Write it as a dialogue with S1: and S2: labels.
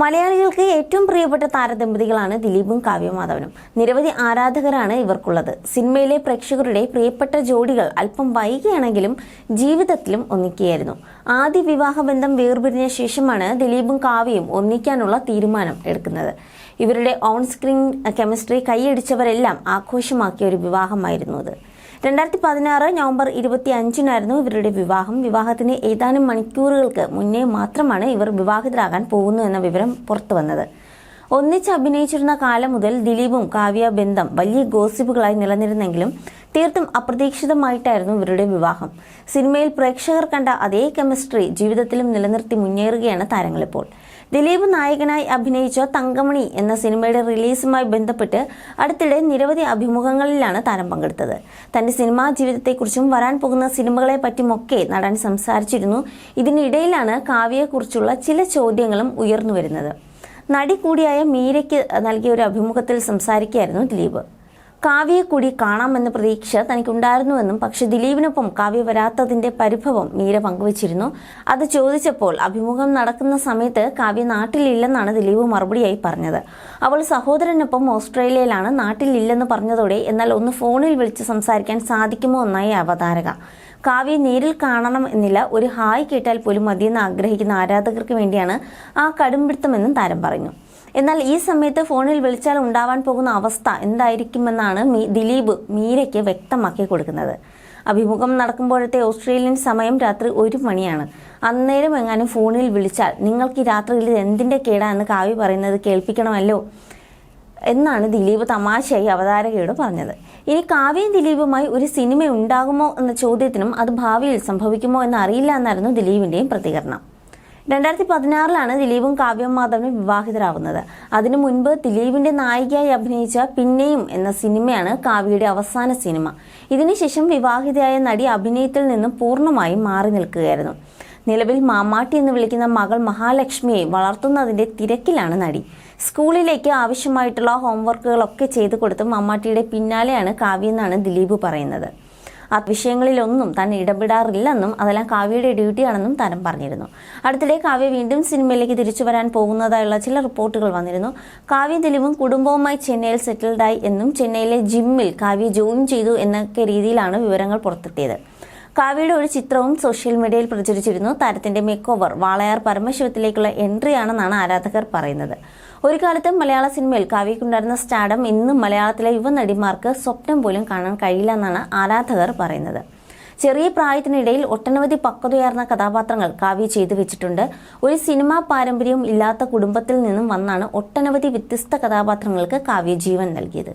S1: മലയാളികൾക്ക് ഏറ്റവും പ്രിയപ്പെട്ട താരദമ്പതികളാണ് ദിലീപും കാവ്യമാധവനും. നിരവധി ആരാധകരാണ് ഇവർക്കുള്ളത്. സിനിമയിലെ പ്രേക്ഷകരുടെ പ്രിയപ്പെട്ട ജോഡികൾ അല്പം വൈകിയാണെങ്കിലും ജീവിതത്തിലും ഒന്നിക്കുകയായിരുന്നു. ആദ്യ വിവാഹ ബന്ധം വേർപിരിഞ്ഞ ശേഷമാണ് ദിലീപും കാവ്യയും ഒന്നിക്കാനുള്ള തീരുമാനം എടുക്കുന്നത്. ഇവരുടെ ഓൺ സ്ക്രീൻ കെമിസ്ട്രി കൈയടിച്ചവരെല്ലാം ആഘോഷമാക്കിയ ഒരു വിവാഹമായിരുന്നു അത്. രണ്ടായിരത്തി പതിനാറ് നവംബർ ഇരുപത്തി അഞ്ചിനായിരുന്നു ഇവരുടെ വിവാഹം. വിവാഹത്തിന് ഏതാനും മണിക്കൂറുകൾക്ക് മുന്നേ മാത്രമാണ് ഇവർ വിവാഹിതരാകാൻ പോകുന്നു എന്ന വിവരം പുറത്തുവന്നത്. ഒന്നിച്ച് അഭിനയിച്ചിരുന്ന കാലം മുതൽ ദിലീപും കാവ്യ ബന്ധം വലിയ ഗോസിപ്പുകളായി നിലനിരുന്നെങ്കിലും തീർത്തും അപ്രതീക്ഷിതമായിട്ടായിരുന്നു ഇവരുടെ വിവാഹം. സിനിമയിൽ പ്രേക്ഷകർ കണ്ട അതേ കെമിസ്ട്രി ജീവിതത്തിലും നിലനിർത്തി മുന്നേറുകയാണ് താരങ്ങളിപ്പോൾ. ദിലീപ് നായകനായി അഭിനയിച്ച തങ്കമണി എന്ന സിനിമയുടെ റിലീസുമായി ബന്ധപ്പെട്ട് അടുത്തിടെ നിരവധി അഭിമുഖങ്ങളിലാണ് താരം പങ്കെടുത്തത്. തന്റെ സിനിമാ ജീവിതത്തെക്കുറിച്ചും വരാൻ പോകുന്ന സിനിമകളെ പറ്റുമൊക്കെ നടൻ സംസാരിച്ചിരുന്നു. ഇതിനിടയിലാണ് കാവ്യയെക്കുറിച്ചുള്ള ചില ചോദ്യങ്ങളും ഉയർന്നു വരുന്നത് നടി കൂടിയായ മീരയ്ക്ക് നൽകിയ ഒരു അഭിമുഖത്തിൽ സംസാരിക്കുകയായിരുന്നു ദിലീപ്. കാവ്യയെ കൂടി കാണാമെന്ന പ്രതീക്ഷ തനിക്കുണ്ടായിരുന്നുവെന്നും പക്ഷെ ദിലീപിനൊപ്പം കാവ്യ വരാത്തതിന്റെ പരിഭവം മീര പങ്കുവച്ചിരുന്നു. അത് ചോദിച്ചപ്പോൾ അഭിമുഖം നടക്കുന്ന സമയത്ത് കാവ്യ നാട്ടിലില്ലെന്നാണ് ദിലീപ് മറുപടിയായി പറഞ്ഞത്. അവൾ സഹോദരനൊപ്പം ഓസ്ട്രേലിയയിലാണ് നാട്ടിലില്ലെന്ന് പറഞ്ഞതോടെ എന്നാൽ ഒന്ന് ഫോണിൽ വിളിച്ച് സംസാരിക്കാൻ സാധിക്കുമോ എന്നായി അവതാരക. കാവ്യ നേരിൽ കാണണം എന്നില്ല ഒരു ഹായ് കേട്ടാൽ പോലും മതിയെന്ന് ആഗ്രഹിക്കുന്ന ആരാധകർക്ക് വേണ്ടിയാണ് ആ കടുംപിടുത്തമെന്നും താരം പറഞ്ഞു. എന്നാൽ ഈ സമയത്ത് ഫോണിൽ വിളിച്ചാൽ ഉണ്ടാവാൻ പോകുന്ന അവസ്ഥ എന്തായിരിക്കുമെന്നാണ് ദിലീപ് മീരയ്ക്ക് വ്യക്തമാക്കി കൊടുക്കുന്നത്. അഭിമുഖം നടക്കുമ്പോഴത്തെ ഓസ്ട്രേലിയൻ സമയം രാത്രി ഒരു മണിയാണ്. അന്നേരം എങ്ങാനും ഫോണിൽ വിളിച്ചാൽ നിങ്ങൾക്ക് ഈ രാത്രിയിൽ എന്തിന്റെ കേടാന്ന് കാവ്യ പറയുന്നത് കേൾപ്പിക്കണമല്ലോ എന്നാണ് ദിലീപ് തമാശയായി അവതാരകയോട് പറഞ്ഞത്. ഇനി കാവ്യയും ദിലീപുമായി ഒരു സിനിമ ഉണ്ടാകുമോ എന്ന ചോദ്യത്തിനും അത് ഭാവിയിൽ സംഭവിക്കുമോ എന്ന് അറിയില്ല എന്നായിരുന്നു ദിലീപിന്റെയും പ്രതികരണം. രണ്ടായിരത്തി പതിനാറിലാണ് ദിലീപും കാവ്യം മാധവനും വിവാഹിതരാകുന്നത് അതിനു മുൻപ് ദിലീപിന്റെ നായികയായി അഭിനയിച്ച പിന്നെയും എന്ന സിനിമയാണ് കാവ്യയുടെ അവസാന സിനിമ. ഇതിനുശേഷം വിവാഹിതയായ നടി അഭിനയത്തിൽ നിന്നും പൂർണമായും മാറി നിൽക്കുകയായിരുന്നു. നിലവിൽ മാമാട്ടി എന്ന് വിളിക്കുന്ന മകൾ മഹാലക്ഷ്മിയെ വളർത്തുന്നതിന്റെ തിരക്കിലാണ് നടി. സ്കൂളിലേക്ക് ആവശ്യമായിട്ടുള്ള ഹോംവർക്കുകളൊക്കെ ചെയ്തു കൊടുത്ത് മമ്മാട്ടിയുടെ പിന്നാലെയാണ് കാവ്യെന്നാണ് ദിലീപ് പറയുന്നത്. ആ വിഷയങ്ങളിലൊന്നും താൻ ഇടപെടാറില്ലെന്നും അതെല്ലാം കാവ്യയുടെ ഡ്യൂട്ടിയാണെന്നും താരം പറഞ്ഞിരുന്നു. അടുത്തിടെ കാവ്യ വീണ്ടും സിനിമയിലേക്ക് തിരിച്ചു വരാൻ പോകുന്നതായുള്ള ചില റിപ്പോർട്ടുകൾ വന്നിരുന്നു. കാവ്യ ദിലീപും കുടുംബവുമായി ചെന്നൈയിൽ സെറ്റിൽഡായി എന്നും ചെന്നൈയിലെ ജിമ്മിൽ കാവ്യ ജോയിൻ ചെയ്തു എന്നൊക്കെ രീതിയിലാണ് വിവരങ്ങൾ പുറത്തെത്തിയത്. കാവ്യയുടെ ഒരു ചിത്രവും സോഷ്യൽ മീഡിയയിൽ പ്രചരിച്ചിരുന്നു. താരത്തിന്റെ മേക്ക് ഓവർ വാളയാർ പരമശിവത്തിലേക്കുള്ള എൻട്രിയാണെന്നാണ് ആരാധകർ പറയുന്നത്. ഒരു കാലത്ത് മലയാള സിനിമയിൽ കാവ്യക്കുണ്ടായിരുന്ന സ്റ്റാഡം ഇന്നും മലയാളത്തിലെ യുവനടിമാർക്ക് സ്വപ്നം പോലും കാണാൻ കഴിയില്ല എന്നാണ് ആരാധകർ പറയുന്നത്. ചെറിയ പ്രായത്തിനിടയിൽ ഒട്ടനവധി പക്വതയാർന്ന കഥാപാത്രങ്ങൾ കാവ്യ ചെയ്തു വെച്ചിട്ടുണ്ട്. ഒരു സിനിമാ പാരമ്പര്യം ഇല്ലാത്ത കുടുംബത്തിൽ നിന്നും വന്നാണ് ഒട്ടനവധി വ്യത്യസ്ത കഥാപാത്രങ്ങൾക്ക് കാവ്യ ജീവൻ നൽകിയത്.